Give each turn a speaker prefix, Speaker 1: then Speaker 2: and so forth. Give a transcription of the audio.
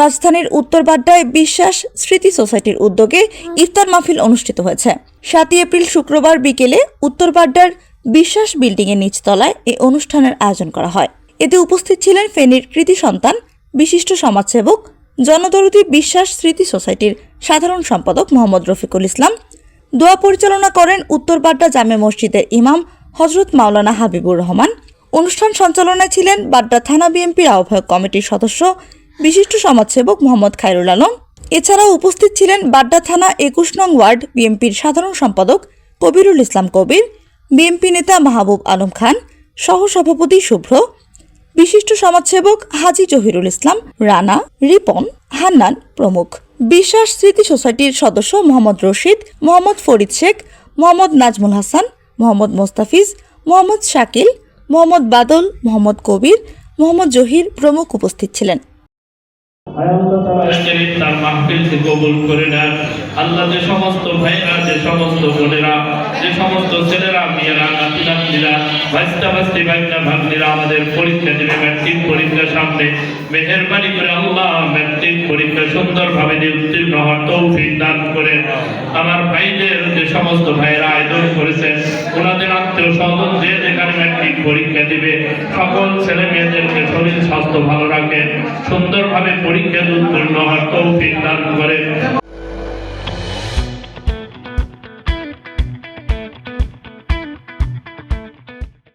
Speaker 1: রাজধানীর উত্তর বাড্ডায় বিশ্বাস স্মৃতি সোসাইটির উদ্যোগে ইফতার মাহফিল অনুষ্ঠিত হয়েছে। সাতই এপ্রিল শুক্রবার বিকেলে উত্তর বাড্ডার বিশ্বাস বিল্ডিংয়ের নিচতলায় এই অনুষ্ঠানের আয়োজন করা হয়। এতে উপস্থিত ছিলেন ফেনীর কৃতি সন্তান, বিশিষ্ট সমাজসেবক, জনদরদী বিশ্বাস স্মৃতি সোসাইটির সাধারণ সম্পাদক মোহাম্মদ রফিকুল ইসলাম, দোয়া পরিচালনা করেন উত্তর বাড্ডা জামে মসজিদের ইমাম হজরত মাওলানা হাবিবুর রহমান। অনুষ্ঠান সঞ্চালনায় ছিলেন বাড্ডা থানা বিএনপির আহ্বায়ক কমিটির সদস্য বিশিষ্ট সমাজসেবক মোহাম্মদ খায়রুল আলম। এছাড়াও উপস্থিত ছিলেন বাড্ডা থানা একুশ নং ওয়ার্ড বিএনপির সাধারণ সম্পাদক কবিরুল ইসলাম কবির, বিএনপি নেতা মাহবুব আলম খান, সহসভাপতি শুভ্র, বিশিষ্ট সমাজসেবক হাজি জহিরুল ইসলাম, রানা, রিপন, হান্নান প্রমুখ। বিশ্বাস স্মৃতি সোসাইটির সদস্য মোহাম্মদ রশিদ, মোহাম্মদ ফরিদ শেখ, মোহাম্মদ নাজমুল হাসান, মোহাম্মদ মোস্তাফিজ, মোহাম্মদ শাকিল, মোহাম্মদ বাদল, মোহাম্মদ কবির, মোহাম্মদ জহির প্রমুখ উপস্থিত ছিলেন।
Speaker 2: ইফতার মাহফিলকে কবুল করে নেন। আল্লাহ যে সমস্ত ভাইরা যে সমস্ত বোনেরা, যে সমস্ত ছেলেরা, মেয়েরা নাতি নাতনিরা ভাইস্তা ভাস্তি ভাইটা ভাগ্নিরা আমাদের পরীক্ষা দেবে, ম্যাট্রিক পরীক্ষার সামনে। মেহেরবানি করে আল্লাহ ম্যাট্রিক পরীক্ষা সুন্দরভাবে উত্তীর্ণ হওয়ার তৌফিক দান করে আমার ভাইদের যে সমস্ত ভাইরা আয়োজন করেছেন, ওনাদের আত্মীয় স্বজন যে যেখানে ম্যাট্রিক পরীক্ষা দিবে। সকল ছেলে মেয়েদেরকে শরীর স্বাস্থ্য ভালো রাখেন সুন্দরভাবে পরীক্ষা উত্তীর্ণ হওয়ার তৌফিক দান করে।